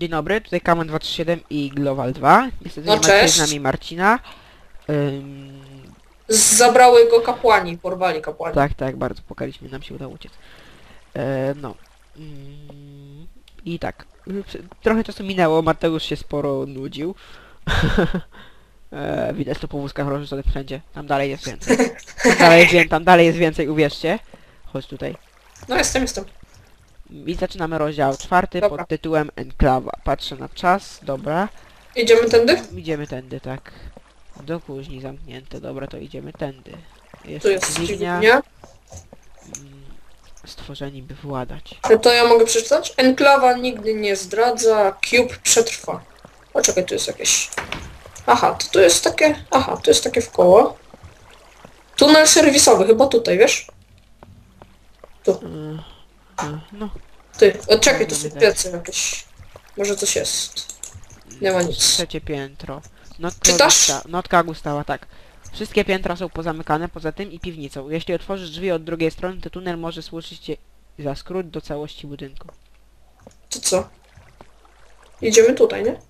Dzień dobry, tutaj Kamen 237 i Global 2. Niestety No, nie ma cześć. z nami Marcina. Ym, Zabrały go kapłani, porwali kapłani. tak, tak, bardzo pokaliśmy, nam się udało uciec. E, no. Ym, I tak, trochę czasu minęło, Mateusz się sporo nudził. e, widać to po wózkach rozrzuconych wszędzie. Tam dalej jest więcej. Tam dalej jest, wię- tam dalej jest więcej, uwierzcie. Chodź tutaj. No jestem, jestem. I zaczynamy rozdział czwarty Dobra. pod tytułem Enklawa. Patrzę na czas, dobra. Idziemy tędy? Idziemy tędy, tak. Do kuźni zamknięte, dobra, to idziemy tędy. Jest Tu jest dźwignia, dźwignia. mm, stworzeni by władać. To ja mogę przeczytać? Enklawa nigdy nie zdradza, Cube przetrwa. O czekaj, tu jest jakieś... Aha, to tu jest takie... Aha, tu jest takie w koło. Tunel serwisowy, chyba tutaj, wiesz? Yy, no, Ty, o, czekaj, tu są piecy jakieś. Może coś jest. Nie ma nic. trzecie piętro. Notka Czytasz? Gusta, notka Gustawa, tak. Wszystkie piętra są pozamykane, poza tym i piwnicą. Jeśli otworzysz drzwi od drugiej strony, to tunel może służyć ci za skrót do całości budynku. To co? Idziemy tutaj, nie?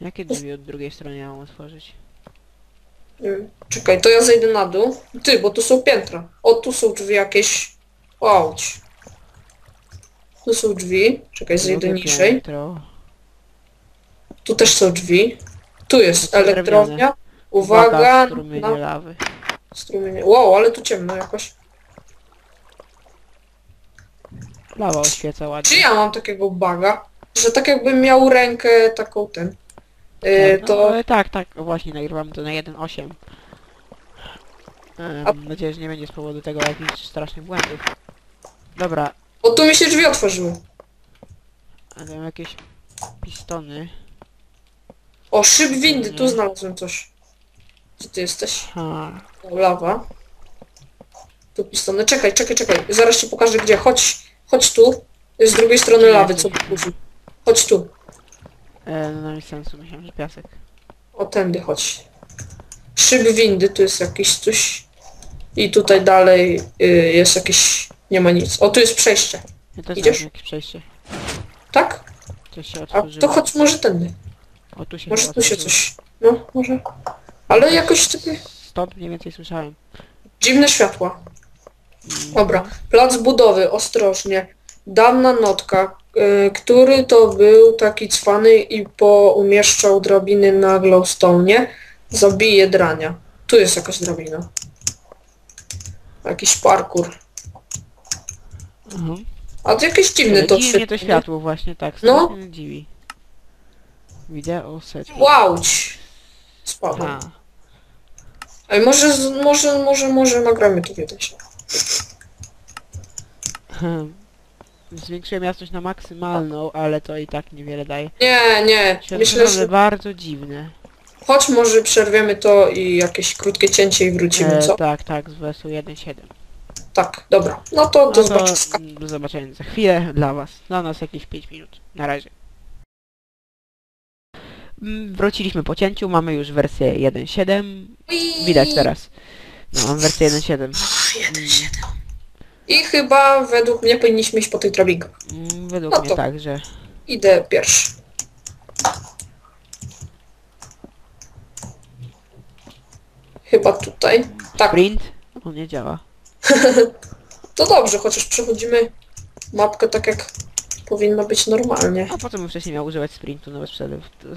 Jakie drzwi od drugiej strony ja mam otworzyć? Nie wiem. Czekaj, to ja zejdę na dół. Ty, bo tu są piętra. O, tu są drzwi jakieś. Auć. Tu są drzwi. Czekaj, zejdę Drugie niżej. piętro. Tu też są drzwi. Tu jest elektrownia. Uwaga, strumienie na lawy. strumienie. Wow, ale tu ciemno jakoś. Lawa oświeca ładnie. Czy ja mam takiego baga? Że tak jakbym miał rękę taką ten. Yy, No, to e, tak, tak, właśnie nagrywamy to na 1.8. E, A- Mam nadzieję, że nie będzie z powodu tego jakichś strasznych błędów. Dobra, O, tu mi się drzwi otworzyły. a tam jakieś pistony. O, szyb windy, tu znalazłem coś. Gdzie ty jesteś? Ha, O, lawa. Tu pistony. Czekaj, czekaj, czekaj. Zaraz ci pokażę gdzie. Chodź, chodź tu. Z drugiej strony lawy, co burzy. Chodź tu. e, no nie sensu, myślałem, że piasek. O, tędy chodź. Szyb windy, tu jest jakiś coś. I tutaj dalej y, jest jakieś... Nie ma nic. O, tu jest przejście. Ja też Idziesz? jakieś przejście. Tak? Coś się A otworzyło. to chodź może tędy. O, tu się Może chyba tu się otworzyło. coś... No, może. Ale jakoś takie Stąd mniej więcej słyszałem. dziwne światła. Mm, Dobra, plac budowy, ostrożnie. Dawna notka, y, który to był taki cwany i poumieszczał drabiny na glowstone, zabije drania. Tu jest jakaś drabina. Jakiś parkour. Mhm. A to jakieś dziwne to Dziwi mnie to światło, nie? światło właśnie, tak. No. mnie dziwi. Wideo set. Łauć! Spadłem. Ha. Ej, może, z- może, może, może nagramy to kiedyś. Zwiększyłem jasność na maksymalną, ale to i tak niewiele daje. Nie, nie, Światło myślę, że... bardzo dziwne. Chodź, może przerwiemy to i jakieś krótkie cięcie i wrócimy, E, co? tak, tak, z wersją 1.7. Tak, dobra. No to No do to zobaczenia. do zobaczenia za chwilę dla was. Dla nas jakieś 5 minut. Na razie. Mm, Wróciliśmy po cięciu, mamy już wersję 1.7. Widać teraz. No, mam wersję 1.7. Mm, I chyba według mnie powinniśmy iść po tych drabinkach. mm, Według No mnie to- tak, że... Idę pierwszy. Chyba tutaj. Tak, Sprint? On nie działa. to dobrze, chociaż przechodzimy mapkę tak jak powinno być normalnie. A po co bym wcześniej miał używać sprintu no bez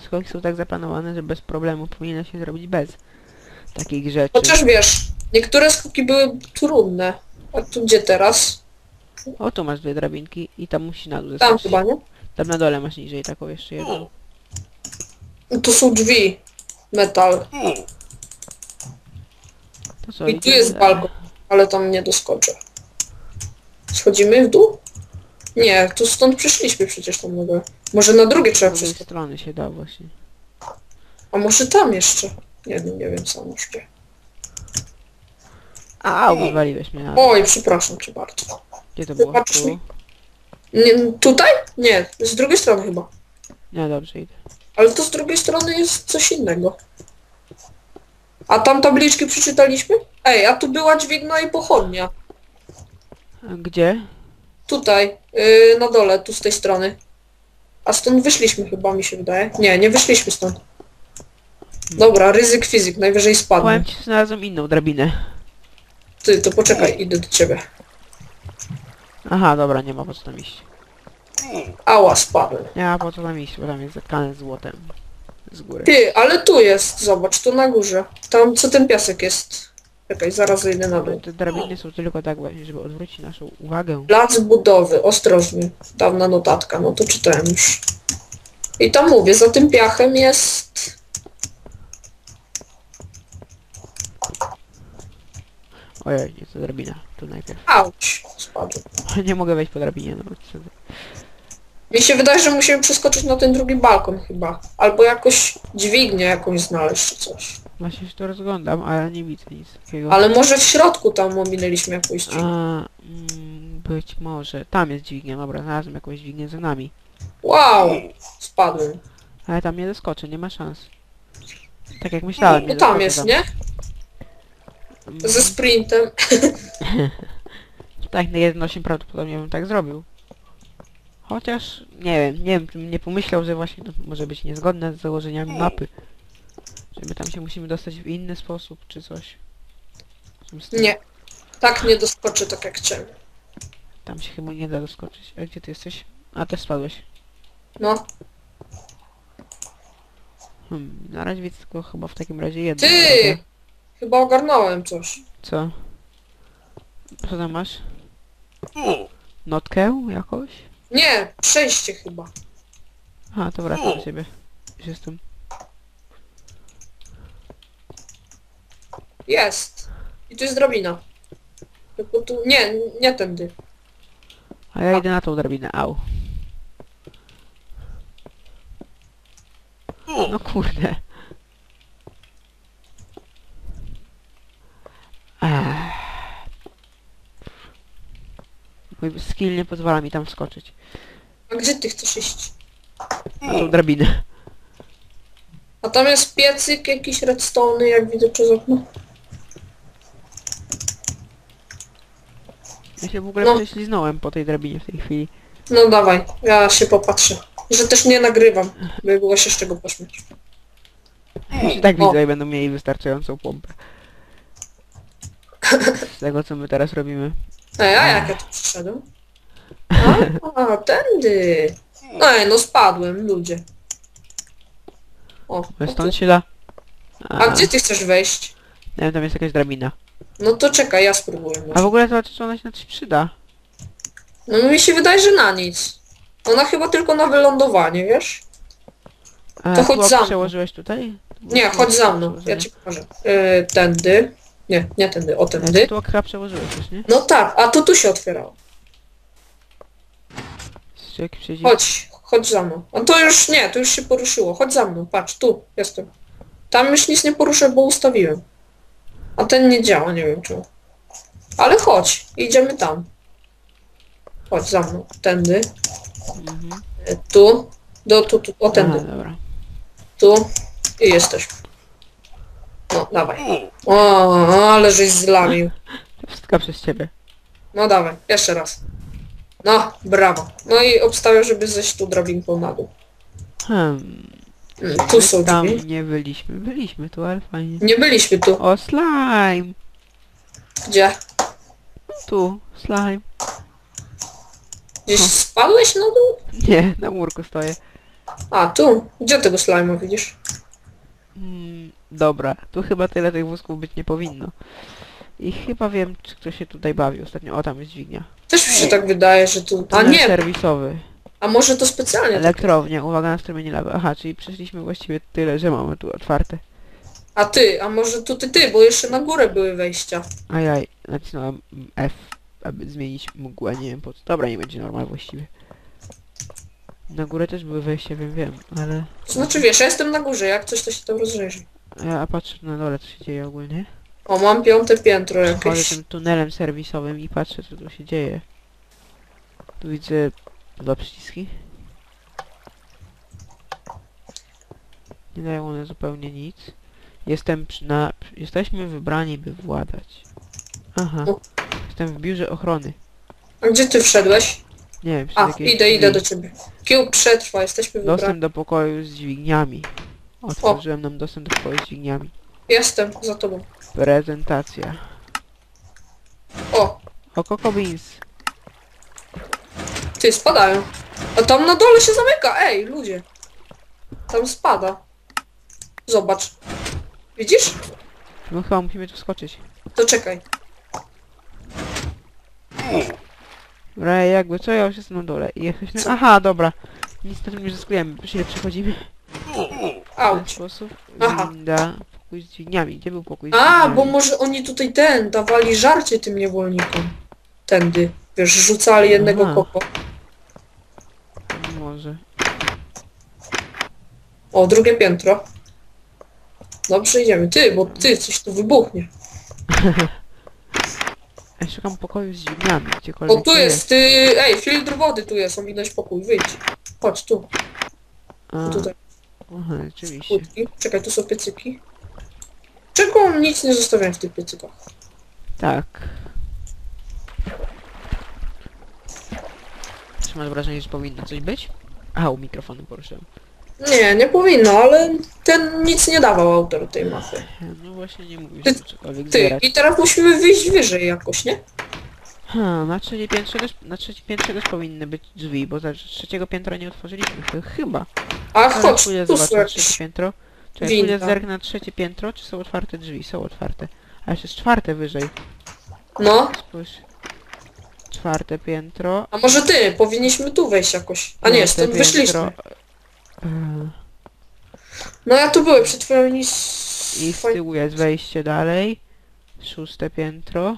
Skoki są tak zaplanowane, że bez problemu powinno się zrobić bez takich rzeczy. Chociaż wiesz, niektóre skoki były trudne. A tu gdzie teraz? O, tu masz dwie drabinki i tam musi na dół Tam zeskoczyć. chyba, nie? Tam na dole masz niżej taką jeszcze jedną. Tu są drzwi. Metal. To co, I tu idziemy jest dalej? balkon, ale tam nie doskoczę. Schodzimy w dół? Nie, tu stąd przyszliśmy przecież tam mogę. Może na drugie Z trzeba przeskoczyć. strony się da właśnie. A może tam jeszcze? Nie wiem, nie wiem sam już gdzie. A, wywaliłeś mnie na. Oj, przepraszam cię bardzo. Gdzie to było? Tu? mi. Nie, tutaj? Nie, z drugiej strony chyba. Nie, dobrze idę. Ale to z drugiej strony jest coś innego. A tam tabliczki przeczytaliśmy? Ej, a tu była dźwigna i pochodnia. Gdzie? Tutaj, yy, na dole, tu z tej strony. A stąd wyszliśmy chyba, mi się wydaje. Nie, nie wyszliśmy stąd. Dobra, ryzyk fizyk, najwyżej spadnę. Powiem ci, znalazłem inną drabinę. Ty, to poczekaj, idę do ciebie. Aha, dobra, nie ma po co tam iść. Ała, spadłem. Nie ma po co tam iść, bo tam jest zatkane złotem. Z góry. Ty, ale tu jest, zobacz, tu na górze. Tam, co ten piasek jest. Czekaj, zaraz zejdę na dół. Te drabiny są tylko tak właśnie, żeby odwrócić naszą uwagę. Plac budowy, ostrożnie. Dawna notatka, no to czytałem już. I tam mówię, za tym piachem jest... Ojej, nie to drabina. Tu najpierw. Auć, spadł. Nie mogę wejść po drabinie, no. Mi się wydaje, że musimy przeskoczyć na ten drugi balkon chyba. Albo jakoś dźwignię jakąś znaleźć czy coś. Właśnie się to rozglądam, ale nie widzę nic takiego. Ale może w środku tam ominęliśmy jakąś A, dźwignię. mm, być może. Tam jest dźwignia, dobra, znalazłem jakąś dźwignię za nami. Wow, spadłem. Ale tam nie doskoczę, nie ma szans. Tak jak myślałem, nie No tam jest, nie? Mm, Ze sprintem. Tak, na 1.8 prawdopodobnie bym tak zrobił. Chociaż, nie wiem, nie wiem, czy bym nie pomyślał, że właśnie to może być niezgodne z założeniami mapy. My tam się musimy dostać w inny sposób, czy coś. Nie. Tak nie doskoczę tak jak chciałem. Tam się chyba nie da doskoczyć. A gdzie ty jesteś? A, też spadłeś. No. Hmm, na razie widzę tylko chyba w takim razie jedno. Ty! Chyba ogarnąłem coś. Co? Co tam masz? Notkę jakoś? Nie, przejście chyba. A, to wracam do ciebie. Już jestem. Jest. I tu jest drabina. Tylko tu... Nie, nie tędy. A ja idę na tą drabinę, au. No kurde. Ech. Mój skill nie pozwala mi tam wskoczyć. A gdzie ty chcesz iść? Na tą drabinę. A tam jest piecyk, jakiś redstone, jak widzę przez okno. Ja się w ogóle No. prześliznąłem po tej drabinie w tej chwili. No dawaj, ja się popatrzę. Że też nie nagrywam, by było się z czego pośmiać. Się tak O. widzę i będą mieli wystarczającą pompę. Z tego co my teraz robimy. Ej, a jak ja tu przyszedłem? A, a tędy. Ej, no spadłem, ludzie. O, no stąd się da. a gdzie ty chcesz wejść? Nie wiem, tam jest jakaś drabina. No to czekaj, ja spróbuję. A w Może. ogóle zobacz, czy ona się na coś przyda. No mi się wydaje, że na nic. Ona chyba tylko na wylądowanie, wiesz? A, To chodź tłok za mną. przełożyłeś tutaj? Nie, chodź za mną, ja ci pokażę. Yy, tędy. Nie, nie tędy, o tędy. Tłok chyba przełożyłeś już, nie? No tak, a to tu się otwierało. Czy? Chodź, chodź za mną. A to już nie, to już się poruszyło. Chodź za mną, patrz, tu jestem. Tam już nic nie poruszę, bo ustawiłem. A ten nie działa, nie wiem czemu. Ale chodź, idziemy tam. Chodź za mną, tędy, Mhm. tu, do tu, tu, o tędy, Aha, dobra. tu i jesteśmy. No, dawaj. O, ale żeś zlamił. Wszystko przez ciebie. No dawaj, jeszcze raz. No, brawo. No i obstawiam, żeby zejść tu drabinką na dół. Hmm. Mm, Tu są Tam drzwi. nie byliśmy. Byliśmy tu, ale fajnie. Nie byliśmy tu. O, slime! Gdzie? Tu, slime. Gdzieś O. spadłeś na dół? Nie, na murku stoję. A, tu. Gdzie tego slajma widzisz? Hmm, dobra, tu chyba tyle tych wózków być nie powinno. I chyba wiem, czy ktoś się tutaj bawi ostatnio. O, tam jest dźwignia. Też mi się tak wydaje, że tu... A Tunel nie, serwisowy. A może to specjalnie tak. Elektrownia, uwaga na strumienie lawy. Aha, czyli przeszliśmy właściwie tyle, że mamy tu otwarte. A ty, a może tu ty, ty, bo jeszcze na górę były wejścia. Ajaj, nacisnąłem F, aby zmienić mgłę, nie wiem po co. Dobra, nie będzie normal właściwie. Na górę też były wejścia, wiem, wiem, ale... To znaczy wiesz, ja jestem na górze, jak coś to się tam rozejrzy. Ja patrzę na dole, co się dzieje ogólnie. O, mam piąte piętro Chodzę jakieś. tym tunelem serwisowym i patrzę, co tu się dzieje. Tu widzę dwa przyciski. Nie dają one zupełnie nic. Jestem przy, na... Jesteśmy wybrani, by władać. Aha. Jestem w biurze ochrony. A gdzie ty wszedłeś? Nie wiem, przez A, idę, idę do drzwi. ciebie. Q przetrwa, jesteśmy wybrani. Dostęp do pokoju z dźwigniami. Otworzyłem nam dostęp do pokoju z dźwigniami. Jestem za tobą. Prezentacja. O, O Coco Beans. Ty, spadają. A tam na dole się zamyka, ej, ludzie. Tam spada. Zobacz. Widzisz? No chyba musimy tu wskoczyć. To czekaj. Dobra, jakby co, ja już jestem na dole. I jesteśmy... Aha, dobra. Nic na tym nie zyskujemy. Ile przechodzimy? W ten Auć. sposób. Aha. Winda. Pokój z dźwigniami. Gdzie był pokój z A, dźwigniami? bo może oni tutaj ten, dawali żarcie tym niewolnikom. Tędy. Wiesz, rzucali jednego Aha. koko. Może. O, drugie piętro. Dobrze, idziemy. Ty, bo ty, coś tu wybuchnie. Ja szukam pokoju z dźwigniami. Gdziekolwiek O, tu jest, ty, ej, filtr wody tu jest, ominąć pokój, wyjdź. Chodź, tu, A, tutaj, Aha, rzeczywiście. płytki. Czekaj, tu są piecyki. Czego nic nie zostawiam w tych piecykach? Tak. Czy masz wrażenie, że powinno coś być? A, u mikrofonu poruszyłem. Nie, nie powinno, ale ten nic nie dawał autor tej mapy. No właśnie nie mówisz, Ty- cokolwiek Ty, zbierać. i teraz musimy wyjść wyżej jakoś, nie? Ha, na trzecie piętrze też, na trzecie piętrze też powinny być drzwi, bo za trzeciego piętra nie otworzyliśmy. Ch- Chyba. A Ale chodź, pójdę tu zobaczyć na trzecie piętro. Czekaj, winda. pójdę zerknę na trzecie piętro, czy są otwarte drzwi. Są otwarte. A jeszcze jest czwarte wyżej. No, Spójrz. Czwarte piętro. a może ty, powinniśmy tu wejść jakoś. A nie, stąd wyszliśmy. Eee, No ja tu byłem przed chwilą i... I z tyłu jest wejście dalej. Szóste piętro.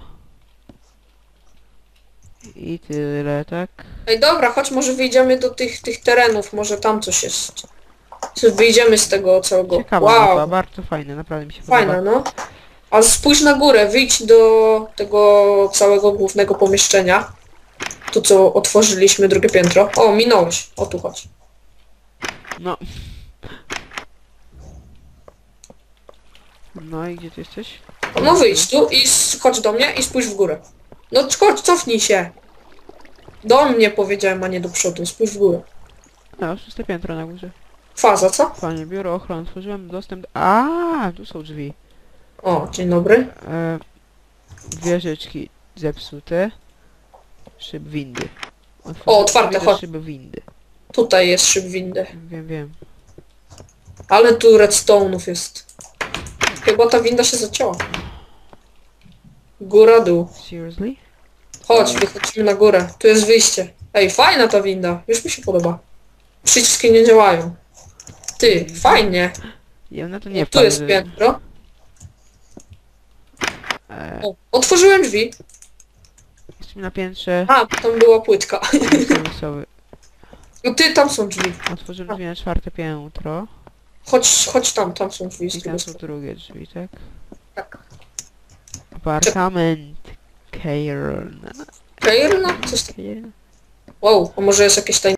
I tyle, tak? Ej, dobra, chodź może wyjdziemy do tych, tych terenów, może tam coś jest. Co, Wyjdziemy z tego całego... Ciekawa wow, mapa, bardzo fajne, naprawdę mi się fajne, podoba. no. A spójrz na górę, wyjdź do tego całego głównego pomieszczenia. Tu co otworzyliśmy, drugie piętro. O, minąłeś. O, tu chodź. No. No i gdzie ty jesteś? No wyjdź tu i s- chodź do mnie i spójrz w górę. No chodź, cofnij się. Do mnie powiedziałem, a nie do przodu. Spójrz w górę. No, szóste piętro na górze. Faza, co? Panie, biuro ochrony, otworzyłem dostęp... do- A, tu są drzwi. O, dzień dobry. E, wieżyczki zepsute. Szyb windy. Otworzyłem otwarte, drzwi do chodź. Szyby windy. Tutaj jest szyb windy. Wiem, wiem. Ale tu redstone'ów jest. Chyba ta winda się zacięła. Góra, dół. Seriously? Chodź, wychodzimy na górę. Tu jest wyjście. Ej, fajna ta winda. Już mi się podoba. Przyciski nie działają. Ty, fajnie. Ja na to nie tu jest patrzę. piętro. E, O, otworzyłem drzwi. jesteśmy na piętrze. A, tam była płytka. No ty, tam są drzwi. Otworzyłem drzwi na czwarte piętro. Chodź, chodź tam, tam są drzwi. z I drugiej tam są strony. drugie drzwi, tak? Tak. Apartament. Cairn. Kairna? Coś tam. Wow, a może jest jakieś tajne